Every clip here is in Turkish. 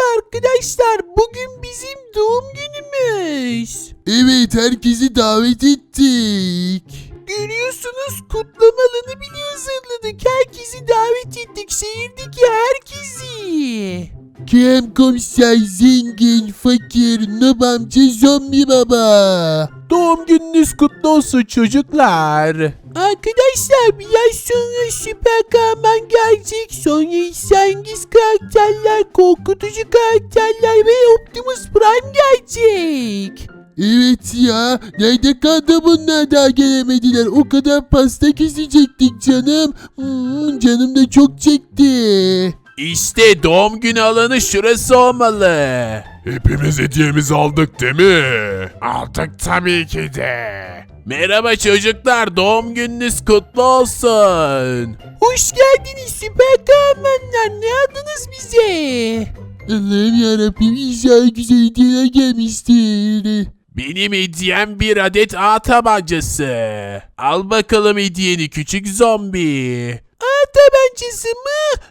Merhaba arkadaşlar. Bugün bizim doğum günümüz. Evet herkesi davet ettik. Görüyorsunuz kutlama alanı bile hazırladık. Herkesi davet ettik. Şehirdeki herkesi. Kerem komiser, zengin, fakir, nub amca, zombi baba. Doğum gününüz kutlu olsun çocuklar. Arkadaşlar biraz sonra süper kahraman gelecek. Sonra İstengiz karakterler, korkutucu karakterler ve Optimus Prime gelecek. Evet ya nerede kaldı bunlar daha gelemediler o kadar pasta kesecektik canım. Hmm, canım da çok çekti. İşte doğum günü alanı şurası olmalı. Hepimiz hediyemizi aldık değil mi? Aldık tabii ki de. Merhaba çocuklar, doğum gününüz kutlu olsun. Hoş geldiniz süper kahramanlar, ne aldınız bize? Allah'ım yarabbim inşallah güzel hediyeler gelmiştir. Benim hediyem bir adet ağ tabancası. Al bakalım hediyeni küçük zombi. Tabancası mı?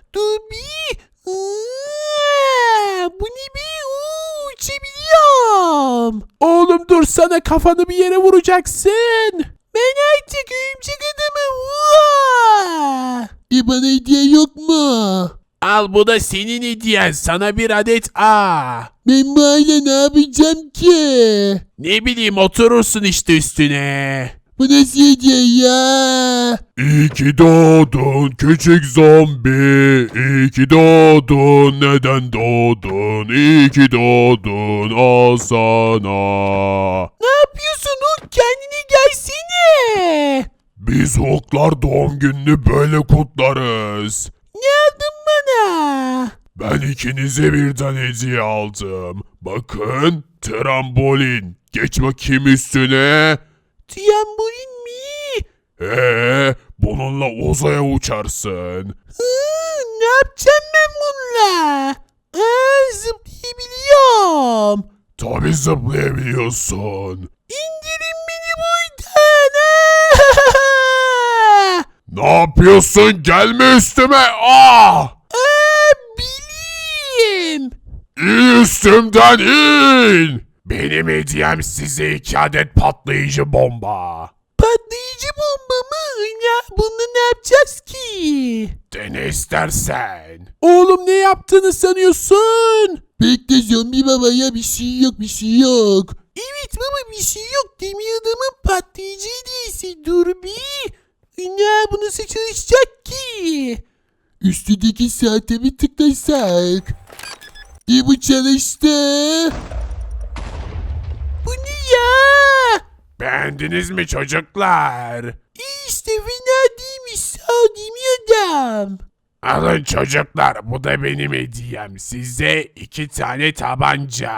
Bir. Aa, bu ne bir? Oo, uçabiliyorum. Oğlum dur sana kafanı bir yere vuracaksın. Ben artık örümcek adamım. Vaa! E bana hediye yok mu? Al bu da senin hediyen. Sana bir adet ağ. Ben bu aile ne yapacağım ki? Ne bileyim oturursun işte üstüne. Bu nasıl hediye ya? İyi ki doğdun küçük zombi. İyi ki doğdun. Neden doğdun? İyi ki doğdun. Al sana. Ne yapıyorsun Hulk? Kendine gelsene. Biz Hulk'lar doğum gününü böyle kutlarız. Ne aldın bana? Ben ikinize birden hediye aldım. Bakın trambolin. Geç bakayım üstüne. Trambolin mi? Ee, bununla uzaya uçarsın. Hı, ne yapacağım ben bununla? Aa, zıplayabiliyorum. Tabi zıplayabiliyorsun. İndirin beni buradan. Aa! Ne yapıyorsun? Gelme üstüme. Ah! Aa, bilim. İn üstümden in. Benim hediyem size iki adet patlayıcı bomba. Patlayıcı bomba mı? Ya, bunu ne yapacağız ki? Dene istersen. Oğlum ne yaptığını sanıyorsun? Bekle zombi baba ya bir şey yok bir şey yok. Evet baba bir şey yok. Demir adamın patlayıcı hediyesi. Dur bir. Ya bu nasıl çalışacak ki? Üstündeki saate bir tıklasak. E bu çalıştı. Ya? Beğendiniz mi çocuklar? İşte fena değilmiş. Sağ ol Demir adam. Alın çocuklar bu da benim hediyem. Size iki tane tabanca.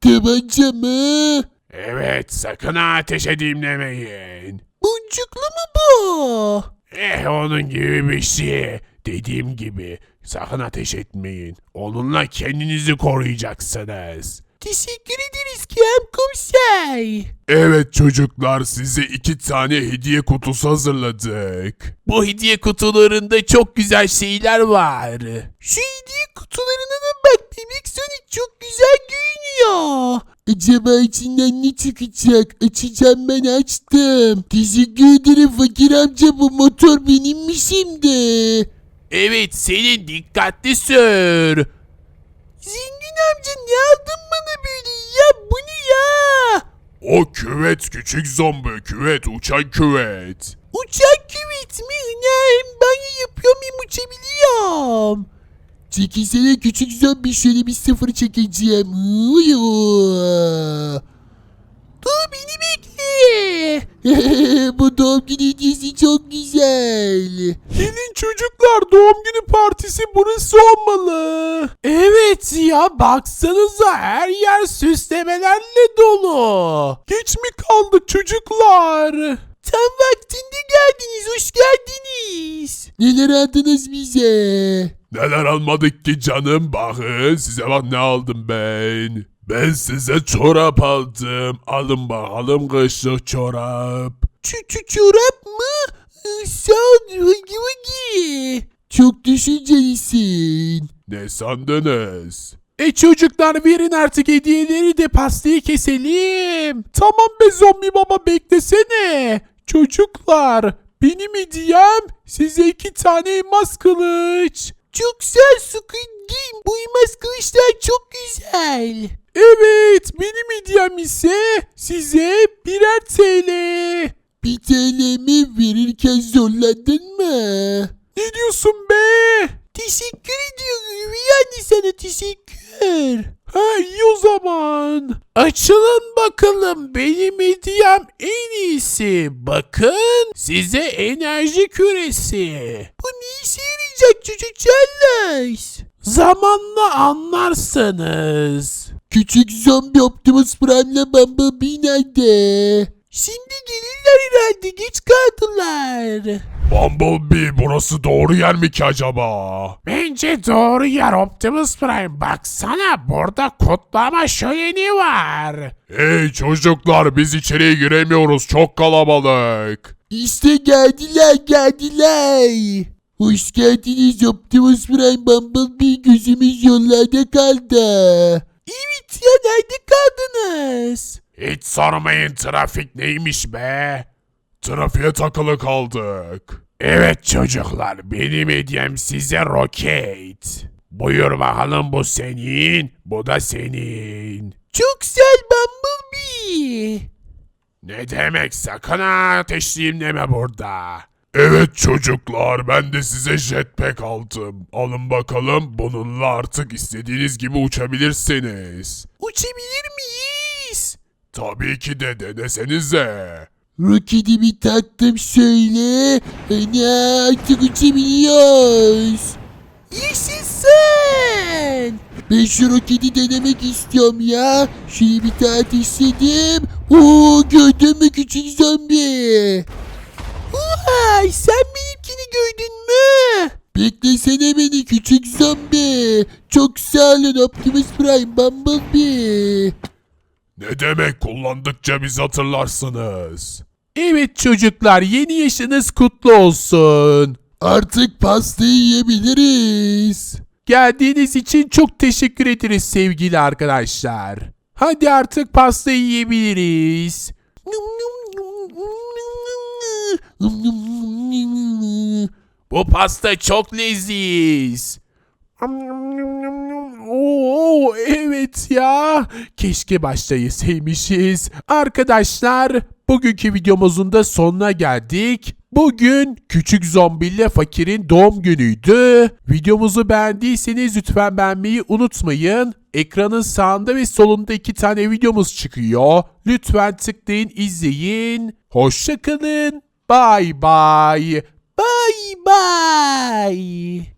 Tabanca mı? Evet sakın ateşe dinlemeyin. Boncuklu mu bu? Eh onun gibi bir şey. Dediğim gibi sakın ateş etmeyin. Onunla kendinizi koruyacaksınız. Teşekkür ederiz Kerem Komiser. Evet çocuklar size iki tane hediye kutusu hazırladık. Bu hediye kutularında çok güzel şeyler var. Şu hediye kutularına da bak bebek Sonic çok güzel görünüyor. Acaba içinden ne çıkacak? Açacağım ben açtım. Teşekkür ederim fakir amca bu motor benim mi şimdi? Evet senin dikkatli sür. Zengin amca ne aldın bana böyle ya bu ne ya? O küvet küçük zombi küvet uçan küvet. Uçak küvet mi? Ne hem banyo yapıyorum hem uçabiliyorum. Çekilsene küçük zombi şöyle bir sıfır çekeceğim. Uyuu. Dur beni bekle. bu doğum günü hediyesi çok güzel. Gelin çocuklar doğum günü partisi burası olmalı. Evet ya baksanıza her yer süslemelerle dolu. Geç mi kaldık çocuklar? Tam vaktinde geldiniz hoş geldiniz. Neler aldınız bize? Neler almadık ki canım bakın size bak ne aldım ben. Ben size çorap aldım. Alın bakalım kışlık çorap. Ç çorap mı? Ee, Sağ ol. Çok düşüncelisin. Ne sandınız? E çocuklar verin artık hediyeleri de pastayı keselim. Tamam be zombi baba beklesene. Çocuklar benim hediyem size iki tane elmas kılıç. Çok güzel Squid Game. Bu elmas kılıçlar çok güzel. Evet benim hediyem ise size birer TL. Bir TL'mi verirken zorlandın mı? Ne diyorsun be? Teşekkür ediyorum. Yani sana teşekkür. Ha iyi o zaman. Açılın bakalım. Benim hediyem en iyisi. Bakın size enerji küresi. Bu ne işe yarayacak çocuklar? Zamanla anlarsınız. Küçük zombi Optimus Prime'le Bumblebee nerede? Şimdi gelirler herhalde. Geç kaldılar. Bumblebee burası doğru yer mi ki acaba? Bence doğru yer Optimus Prime. Baksana burada kutlama şöleni var. Hey çocuklar biz içeriye giremiyoruz çok kalabalık. İşte geldiler geldiler. Hoş geldiniz Optimus Prime Bumblebee gözümüz yollarda kaldı. Evet ya nerede kaldınız? Hiç sormayın trafik neymiş be? Trafiğe takılı kaldık. Evet çocuklar benim hediyem size roket. Buyur bakalım bu senin, bu da senin. Çok güzel Bumblebee. Ne demek sakın ha ateşleyeyim deme burada. Evet çocuklar ben de size jetpack aldım. Alın bakalım bununla artık istediğiniz gibi uçabilirsiniz. Uçabilir miyiz? Tabii ki de denesenize. Roketimi taktım şöyle. Ana artık uçabiliyoruz. Yaşasın. Ben şu roketi denemek istiyorum ya. Şöyle bir tane ateşledim. Oo gördün mü küçük zombi? Vay sen benimkini gördün mü? Beklesene beni küçük zombi. Çok sağ olun Optimus Prime Bumblebee. Ne demek kullandıkça biz hatırlarsınız. Evet çocuklar yeni yaşınız kutlu olsun. Artık pastayı yiyebiliriz. Geldiğiniz için çok teşekkür ederiz sevgili arkadaşlar. Hadi artık pasta yiyebiliriz. Bu pasta çok leziz. Oo evet ya. Keşke başta yeseymişiz. Arkadaşlar bugünkü videomuzun da sonuna geldik. Bugün küçük zombiyle fakirin doğum günüydü. Videomuzu beğendiyseniz lütfen beğenmeyi unutmayın. Ekranın sağında ve solunda iki tane videomuz çıkıyor. Lütfen tıklayın izleyin. Hoşçakalın. Bye bye. Bye bye.